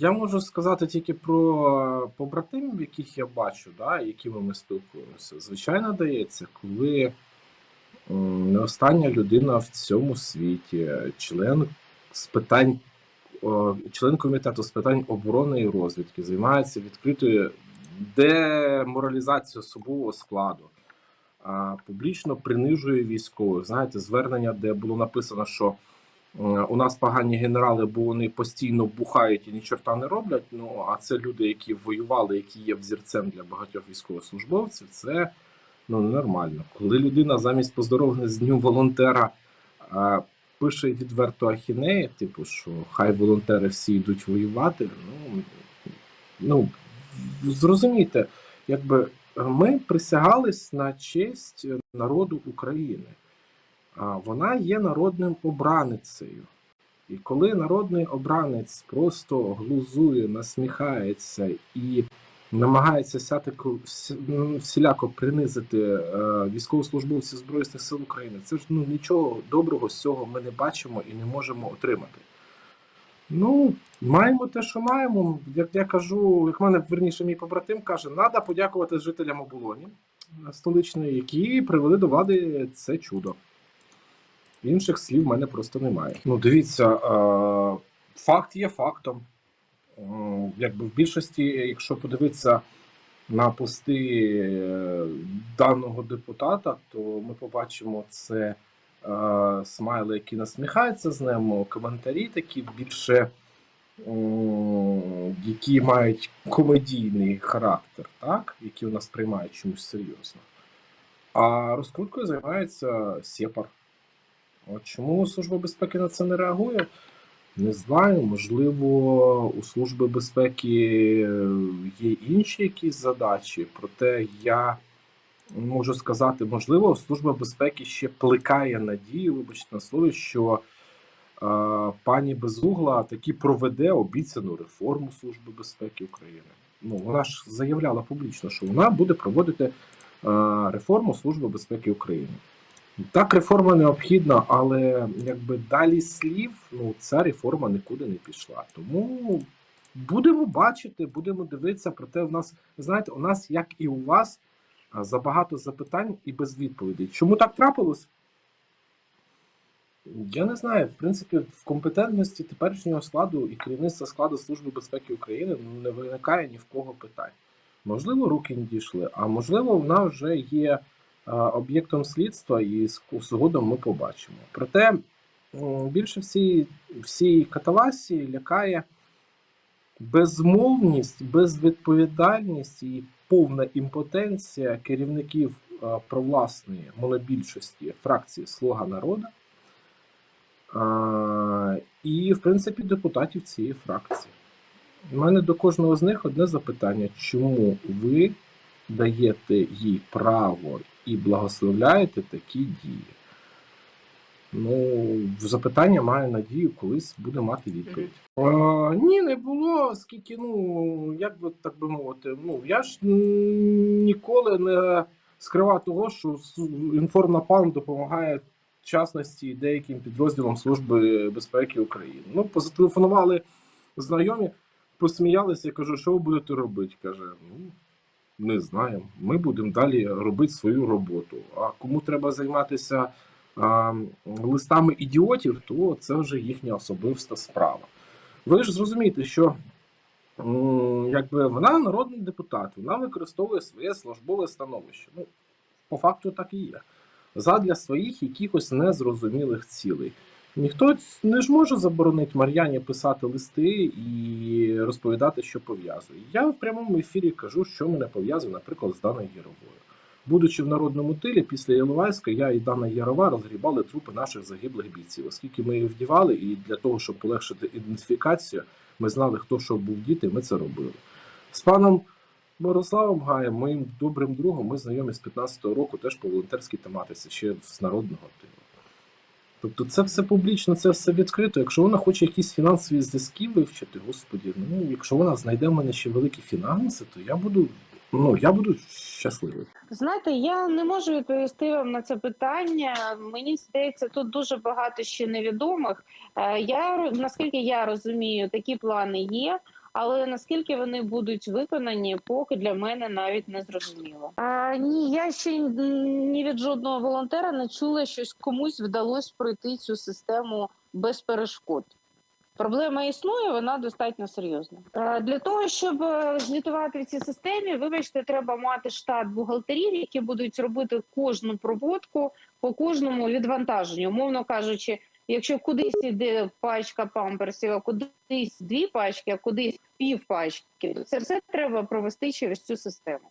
Я можу сказати тільки про побратимів, яких я бачу, да, якими ми спілкуємося. Звичайно, дається, коли не остання людина в цьому світі, член з питань, член комітету з питань оборони і розвідки, займається відкритою деморалізацією особового складу, публічно принижує військових. Знаєте, звернення, де було написано, що У нас погані генерали, бо вони постійно бухають і ні чорта не роблять. Ну а це люди, які воювали, які є взірцем для багатьох військовослужбовців. Це ну ненормально. Коли людина замість поздоровлення з днем волонтера а, пише відверто ахінеї, типу, що хай волонтери всі йдуть воювати. Ну ну зрозумійте, якби ми присягались на честь народу України. Вона є народним обраницею. І коли народний обранець просто глузує, насміхається і намагається всятику, ну, всіляко принизити е, військовослужбовців Збройних сил України, це ж ну, нічого доброго з цього ми не бачимо і не можемо отримати. Ну, маємо те, що маємо. Як я кажу, як мене верніше мій побратим каже, треба подякувати жителям оболоні столичної, які привели до влади це чудо. Інших слів в мене просто немає. Ну, дивіться, е, факт є фактом. Якби в більшості, якщо подивитися на пости е, даного депутата, то ми побачимо це е, смайли, які насміхаються з ним, коментарі такі більше, які мають комедійний характер, так? які у нас приймають чомусь серйозно. А розкруткою займається Сєпар. От чому Служба безпеки на це не реагує? Не знаю. Можливо, у Служби безпеки е, є інші якісь задачі. Проте я можу сказати, можливо, Служба безпеки ще плекає надію, вибачте на слові, що е, пані Безугла таки проведе обіцяну реформу Служби безпеки України. Ну, вона ж заявляла публічно, що вона буде проводити е, реформу Служби безпеки України. Так, реформа необхідна, але якби далі слів, ну ця реформа нікуди не пішла. Тому будемо бачити, будемо дивитися. Проте в нас, знаєте, у нас, як і у вас, забагато запитань і без відповідей. Чому так трапилось? Я не знаю. В принципі, в компетентності теперішнього складу і керівництва складу Служби безпеки України не виникає ні в кого питань. Можливо, руки не дійшли, а можливо, вона вже є об'єктом слідства, і згодом ми побачимо. Проте більше всієї всієї катавасії лякає безмовність, безвідповідальність і повна імпотенція керівників а, провласної монобільшості фракції Слуга народу і, в принципі, депутатів цієї фракції. У мене до кожного з них одне запитання: чому ви даєте їй право і благословляєте такі дії? Ну, запитання маю надію, колись буде мати відповідь. Е, ні, не було, оскільки, ну, як би так би мовити, ну, я ж ніколи не скривав того, що інформнапалм допомагає в частності деяким підрозділам Служби безпеки України. Ну, позателефонували знайомі, посміялися, я кажу, що ви будете робити? Каже, ну, не знаємо. Ми будемо далі робити свою роботу. А кому треба займатися а, листами ідіотів, то це вже їхня особиста справа. Ви ж зрозумієте, що якби вона народний депутат, вона використовує своє службове становище. Ну, по факту так і є. Задля своїх якихось незрозумілих цілей. Ніхто не ж може заборонити Мар'яні писати листи і розповідати, що пов'язує. Я в прямому ефірі кажу, що мене пов'язує, наприклад, з Даною Яровою. Будучи в народному тилі, після Іловайська я і Дана Ярова розгрібали трупи наших загиблих бійців, оскільки ми їх вдівали, і для того, щоб полегшити ідентифікацію, ми знали, хто що був діти, ми це робили. З паном Мирославом Гаєм, моїм добрим другом, ми знайомі з 15-го року теж по волонтерській тематиці, ще з народного тилу. Тобто це все публічно, це все відкрито. Якщо вона хоче якісь фінансові зв'язки вивчити, господі, ну якщо вона знайде в мене ще великі фінанси, то я буду, ну я буду щасливий. Знаєте, я не можу відповісти вам на це питання. Мені здається, тут дуже багато ще невідомих. Е, Я наскільки я розумію, такі плани є. Але наскільки вони будуть виконані, поки для мене навіть не зрозуміло. А, ні, я ще ні від жодного волонтера не чула, що комусь вдалося пройти цю систему без перешкод. Проблема існує, вона достатньо серйозна. Для того, щоб е, звітувати в цій системі, вибачте, треба мати штат бухгалтерів, які будуть робити кожну проводку по кожному відвантаженню. Умовно кажучи, якщо кудись іде пачка памперсів, а кудись дві пачки, а кудись пів пачки, то це все треба провести через цю систему.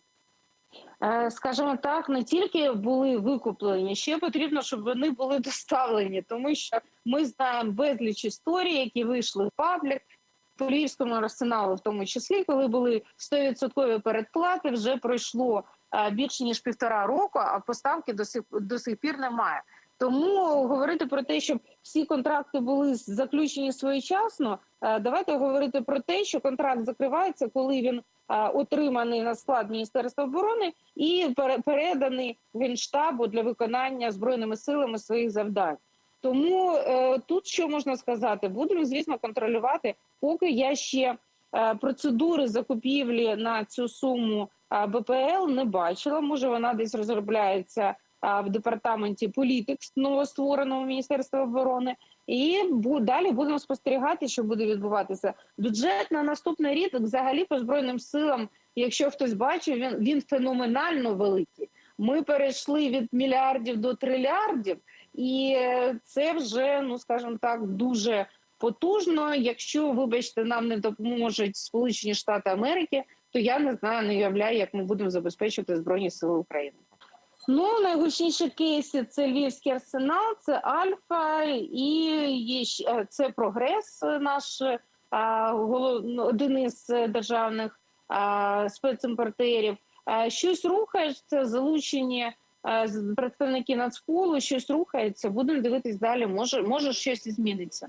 Е, Скажімо так, не тільки були викуплені, ще потрібно, щоб вони були доставлені, тому що ми знаємо безліч історій, які вийшли в паблік по Львівському арсеналу, в тому числі, коли були 100% передплати, вже пройшло е, більше ніж півтора року, а поставки до сих до сих пір немає. Тому говорити про те, щоб всі контракти були заключені своєчасно. е, Давайте говорити про те, що контракт закривається, коли він е, отриманий на склад Міністерства оборони і пере- переданий генштабу для виконання збройними силами своїх завдань. Тому е, тут що можна сказати? Будемо звісно контролювати, поки я ще процедури закупівлі на цю суму БПЛ не бачила. Може, вона десь розробляється в департаменті політик новоствореному Міністерства оборони. І далі будемо спостерігати, що буде відбуватися. Бюджет на наступний рік взагалі по збройним силам, якщо хтось бачив, він, він феноменально великий. Ми перейшли від мільярдів до трильярдів, і це вже, ну скажімо так, дуже потужно. Якщо, вибачте, нам не допоможуть Сполучені Штати Америки, то я не знаю, не уявляю, як ми будемо забезпечувати збройні сили України. Ну, найгучніші кейси це Львівський арсенал, це Альфа і є е, це прогрес наш е, ну, один із державних спецімпортерів. Щось рухається, залучені е, представники Нацполу, щось рухається. Будемо дивитись далі. Може, може щось зміниться.